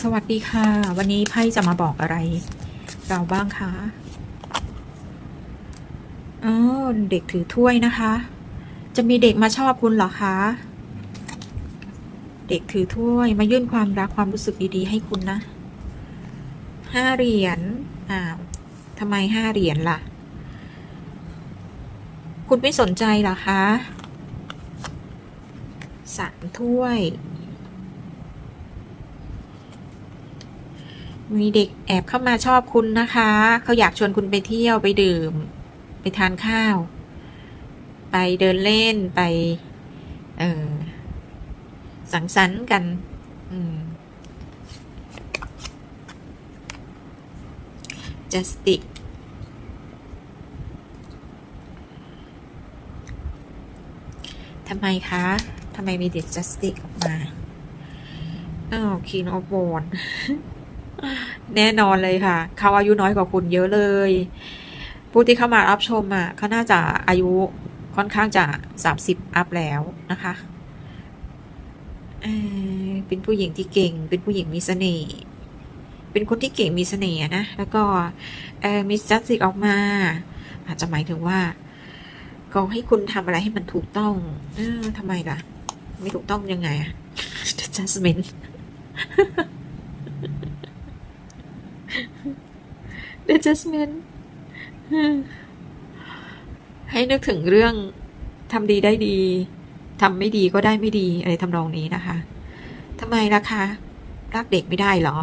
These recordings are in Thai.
สวัสดีค่ะ วันนี้ไพ่จะมาบอกอะไร เราบ้างคะอ๋อเด็กถือถ้วยนะคะ จะมีเด็กมาชอบคุณเหรอคะเด็กถือถ้วยมายื่นความรักความรู้สึกดีๆ ให้คุณนะห้าเหรียญอ้าวทำไมห้าเหรียญล่ะ คุณไม่สนใจเหรอคะสามถ้วย มีเด็กแอบเข้ามาชอบคุณนะคะ เขาอยากชวนคุณไปเที่ยวไปดื่ม ไปทานข้าว ไปเดินเล่นไป เออสังสรรค์กัน อืม justice ทำไมคะ ทำไมมีเด็ก justice ออกมาอ้าว king of w a n d แน่นอนเลยค่ะ เขาอายุน้อยกว่าคุณเยอะเลย ผู้ที่เข้ามารับชมอะเขาน่าจะอายุค่อนข้างจะสามสิบอัพแล้วนะคะเป็นผู้หญิงที่เก่ง เป็นผู้หญิงมีเสน่ห์ เป็นคนที่เก่งมีเสน่ห์นะ แล้วก็มีจัดสิกออกมา อาจจะหมายถึงว่าก็ให้คุณทำอะไรให้มันถูกต้อง เออทำไมล่ะ ไม่ถูกต้องยังไงอะ judgment the judgment ให้นึกถึงเรื่องทำดีได้ดีทำไม่ดีก็ได้ไม่ดีอะไรทำนองนี้นะคะทำไมล่ะคะรักเด็กไม่ได้เหรอ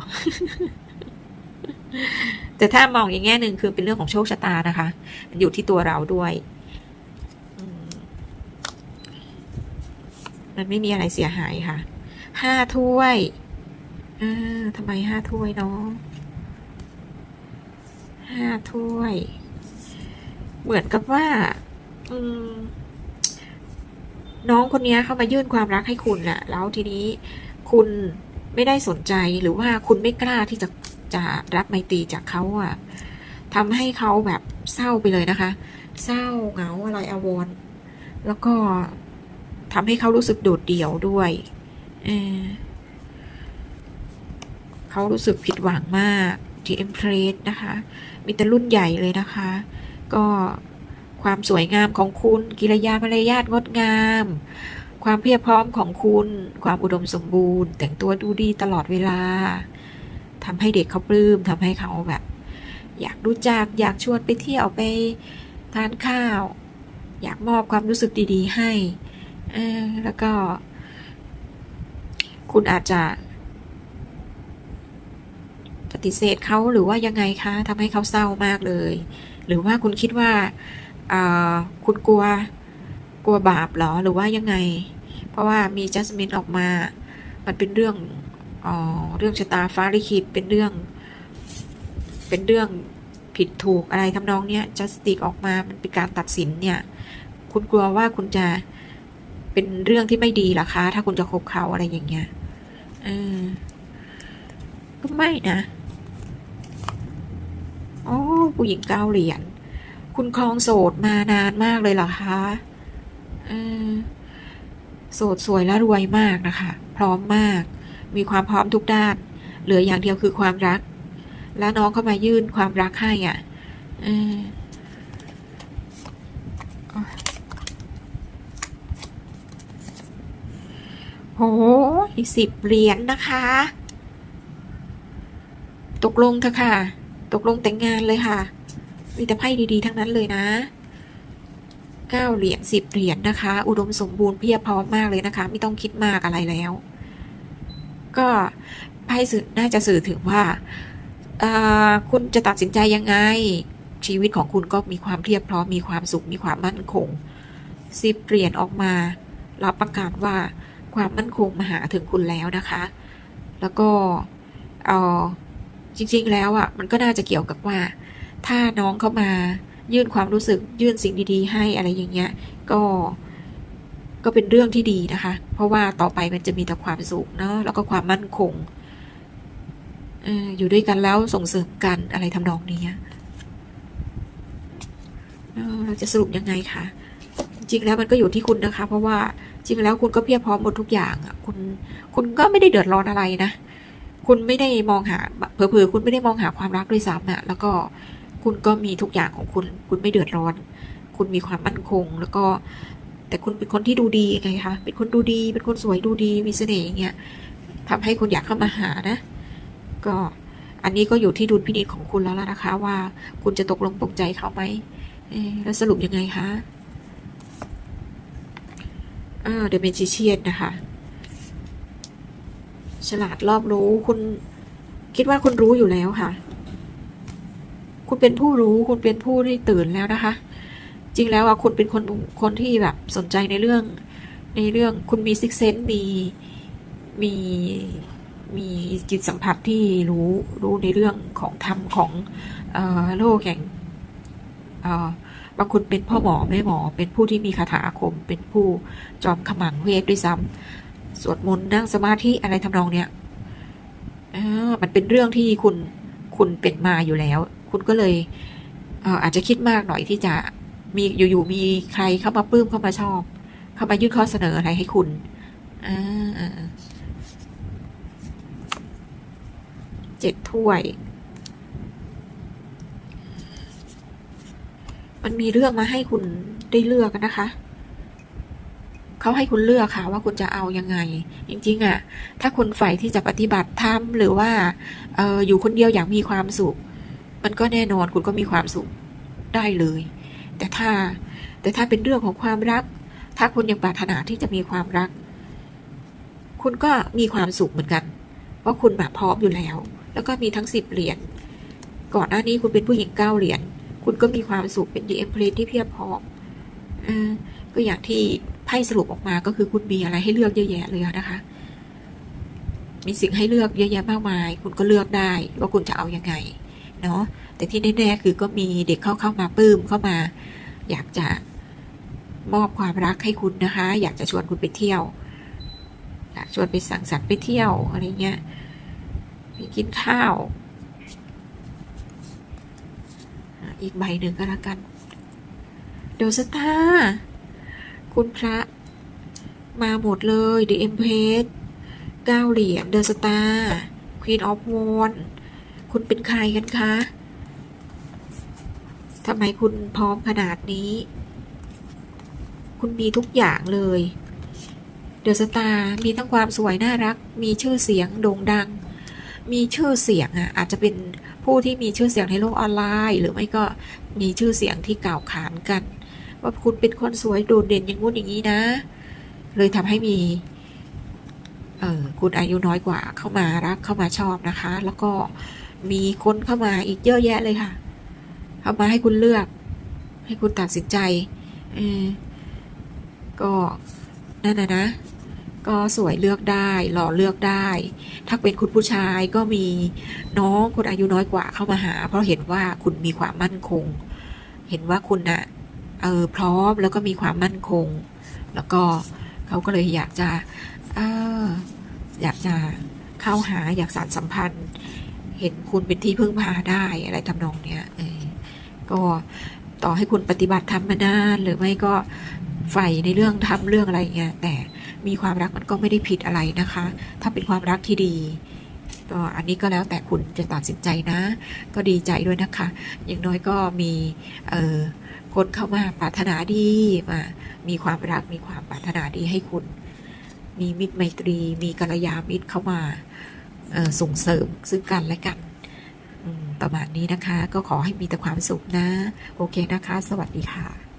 แต่ถ้ามองอย่างแง่หนึ่งคือเป็นเรื่องของโชคชะตานะคะ มันอยู่ที่ตัวเราด้วยมมันไม่มีอะไรเสียหายค่ะ ห้าถ้วย อ่าทำไมห้าถ้วยเนาะ ห้าถ้วย เหมือนกับว่า อืม น้องคนนี้เข้ามายื่นความรักให้คุณน่ะ แล้วทีนี้คุณไม่ได้สนใจหรือว่าคุณไม่กล้าที่จะจะรับไมตรีจากเขาอะทำให้เขาแบบเศร้าไปเลยนะคะ เศร้าเหงาอะไรอาวรแล้วก็ทำให้เขารู้สึกโดดเดี่ยวด้วยเเขารู้สึกผิดหวังมาก ที่เอ็มเพรสนะคะ มีแต่รุ่นใหญ่เลยนะคะ ก็ความสวยงามของคุณ กิริยามารยาทงดงาม ความเพียบพร้อมของคุณ ความอุดมสมบูรณ์ แต่งตัวดูดีตลอดเวลาทำให้เด็กเขาปลื้มทำให้เขาแบบ อยากรู้จักอยากชวนไปเที่ยวไปทานข้าว อยากมอบความรู้สึกดี ๆ ให้แล้วก็ คุณอาจจะ ฏิเสธเขาหรือว่ายังไงคะทำให้เขาเศร้ามากเลย หรือว่าคุณคิดว่าคุณกลัวกลัวบาปหรอหรือว่ายังไง เพราะว่ามีจัสมินออกมา มันเป็นเรื่องอ๋อเรื่องชะตาฟ้าลิขิตเป็นเรื่อง เป็นเรื่องผิดถูกอะไรทำนองเนี้ยจัสติกออกมามันเป็นการตัดสินเนี่ย คุณกลัวว่าคุณจะเป็นเรื่องที่ไม่ดีหรอคะ ถ้าคุณจะคบเขาอะไรอย่างเงี้ยเออก็ไม่นะ โอ้ผู้หญิงเก้าเหรียญคุณคลองโสดมานานมากเลยเหรอคะอโสดสวยและรวยมากนะคะ พร้อมมาก มีความพร้อมทุกด้าน เหลืออย่างเดียวคือความรัก แล้วน้องเข้ามายื่นความรักให้อะเออโหสิบเหรียญนะคะ ตกลงเถอะค่ะ ตกลงแต่งงานเลยค่ะ มีแต่ไพ่ดีๆ ทั้งนั้นเลยนะเก้าเหรียญสิบเหรียญนะคะ อุดมสมบูรณ์เพียบพร้อมมากเลยนะคะ ไม่ต้องคิดมากอะไรแล้ว ก็ไพ่สื่อน่าจะสื่อถึงว่าคุณจะตัดสินใจยังไง ชีวิตของคุณก็มีความเพียบพร้อมมีความสุขมีความมั่นคงสิบเหรียญออกมารับประกาศว่าความมั่นคงมาหาถึงคุณแล้วนะคะ แล้วก็เออ จริงๆแล้วอะมันก็น่าจะเกี่ยวกับว่า ถ้าน้องเข้ามายื่นความรู้สึกยื่นสิ่งดีๆ ให้อะไรอย่างเงี้ย ก็ก็เป็นเรื่องที่ดีนะคะ เพราะว่าต่อไปมันจะมีแต่ความสุขเนาะแล้วก็ความมั่นคงอยู่ด้วยกันแล้วส่งเสริมกันอะไรทำนองนี้เราจะสรุปยังไงคะจริงๆแล้วมันก็อยู่ที่คุณนะคะ เพราะว่าจริงๆแล้วคุณก็เพียบพร้อมหมดทุกอย่างอะคุณคุณก็ไม่ได้เดือดร้อนอะไรนะ คุณไม่ได้มองหาเผลอๆคุณไม่ได้มองหาความรักด้วยซ้ำอะแล้วก็คุณก็มีทุกอย่างของคุณ คุณไม่เดือดร้อน คุณมีความมั่นคง แล้วก็ แต่คุณเป็นคนที่ดูดีไงคะ เป็นคนดูดี เป็นคนสวยดูดี มีเสน่ห์อย่างเงี้ยทำให้คุณอยากเข้ามาหานะ ก็อันนี้ก็อยู่ที่ดุลพินิจของคุณแล้วล่ะนะคะ ว่าคุณจะตกลงปลงใจเขาไหมแล้วสรุปยังไงคะอ่าเดเมจิเชียนนะคะ ฉลาดรอบรู้คุณคิดว่าคุณรู้อยู่แล้วค่ะ คุณเป็นผู้รู้ คุณเป็นผู้ที่ตื่นแล้วนะคะ จริงแล้วอะคุณเป็นคนคนที่แบบสนใจในเรื่อง ในเรื่องคุณมีซิกเซนมีมีมีจิตสัมผัสที่รู้รู้ในเรื่องของธรรมของเอ่อโลกแห่งเอ่อบางคนเป็นพ่อหมอแม่หมอ เป็นผู้ที่มีคาถาอาคม เป็นผู้จอมขมังเวทด้วยซ้ำ สวดมนต์นั่งสมาธิอะไรทำนองเนี้ยมันเป็นเรื่องที่คุณคุณเป็นมาอยู่แล้ว คุณก็เลยเอออาจจะคิดมากหน่อยที่จะมีอยู่ๆมีใครเข้ามาปลื้มเข้ามาชอบ เข้ามายื่นข้อเสนออะไรให้คุณเจ็ดถ้วย มันมีเรื่องมาให้คุณได้เลือกกันนะคะ เขาให้คุณเลือกค่ะว่าคุณจะเอายังไง จริงๆอะถ้าคุณใฝ่ที่จะปฏิบัติธรรมหรือว่าเอออยู่คนเดียวอย่างมีความสุข มันก็แน่นอนคุณก็มีความสุขได้เลย แต่ถ้าแต่ถ้าเป็นเรื่องของความรัก ถ้าคุณยังปรารถนาที่จะมีความรัก คุณก็มีความสุขเหมือนกันเพราคุณแบบพร้อมอยู่แล้ว แล้วก็มีทั้งสิบเหรียญก่อนหน้านี้คุณเป็นผู้หญิงเก้าเหรียญคุณก็มีความสุขเป็นดีเอ็มเพลที่เพียบพร้อมอก็อย่างที่ พ่สรุปออกมาก็คือคุณมีอะไรให้เลือกเยอะแยะเลยนะคะ มีสิ่งให้เลือกเยอะแยะมากมาย คุณก็เลือกได้ว่าคุณจะเอายังไงเนาะแต่ที่แน่ๆคือก็มีเด็กเข้าเข้ามาปลื้มเข้ามา อยากจะมอบความรักให้คุณนะคะ อยากจะชวนคุณไปเที่ยวอยากชวนไปสังสรรค์ไปเที่ยวอะไรเงี้ยไปกินข้าว อีกใบหนึ่งก็แล้วกัน เดลสตาร์ คุณพระ มาหมดเลยดีเอ็มเพสเก้าเหรียญเดลสตาร์ควีนออฟวอนคุณเป็นใครกันคะทำไมคุณพร้อมขนาดนี้ คุณมีทุกอย่างเลยเดอะสตาร์มีทั้งความสวยน่ารัก มีชื่อเสียงโด่งดัง มีชื่อเสียงอะอาจจะเป็นผู้ที่มีชื่อเสียงในโลกออนไลน์ หรือไม่ก็มีชื่อเสียงที่กล่าวขานกัน ว่าคุณเป็นคนสวยโดดเด่นอย่างงู้นอย่างนี้นะ เลยทำให้มีเออคุณอายุน้อยกว่าเข้ามารักเข้ามาชอบนะคะ แล้วก็มีคนเข้ามาอีกเยอะแยะเลยค่ะ เข้ามาให้คุณเลือก ให้คุณตัดสินใจเออก็นั่นนะนะ ก็สวยเลือกได้หล่อเลือกได้ ถ้าเป็นคุณผู้ชายก็มีน้องคนอายุน้อยกว่าเข้ามาหา เพราะเห็นว่าคุณมีความมั่นคง เห็นว่าคุณน่ะ เออพร้อมแล้วก็มีความมั่นคง แล้วก็เขาก็เลยอยากจะเอออยากจะเข้าหาอยากสานสัมพันธ์ เห็นคุณเป็นที่พึ่งพาได้อะไรทำนองเนี้ยเออก็ต่อให้คุณปฏิบัติธรรมมานานหรือไม่ก็ใฝ่ในเรื่องทำเรื่องอะไรเงี้ยแต่มีความรักมันก็ไม่ได้ผิดอะไรนะคะ ถ้าเป็นความรักที่ดีก็อันนี้ก็แล้วแต่คุณจะตัดสินใจนะ ก็ดีใจด้วยนะคะ อย่างน้อยก็มีเออ คนเข้ามาปรารถนาดีมา มีความรักมีความปรารถนาดีให้คุณ มีมิตรไมตรี มีกัลยาณมิตรเข้ามาส่งเสริมซึ่งกันและกันประมาณนี้นะคะ ก็ขอให้มีแต่ความสุขนะ โอเคนะคะ สวัสดีค่ะ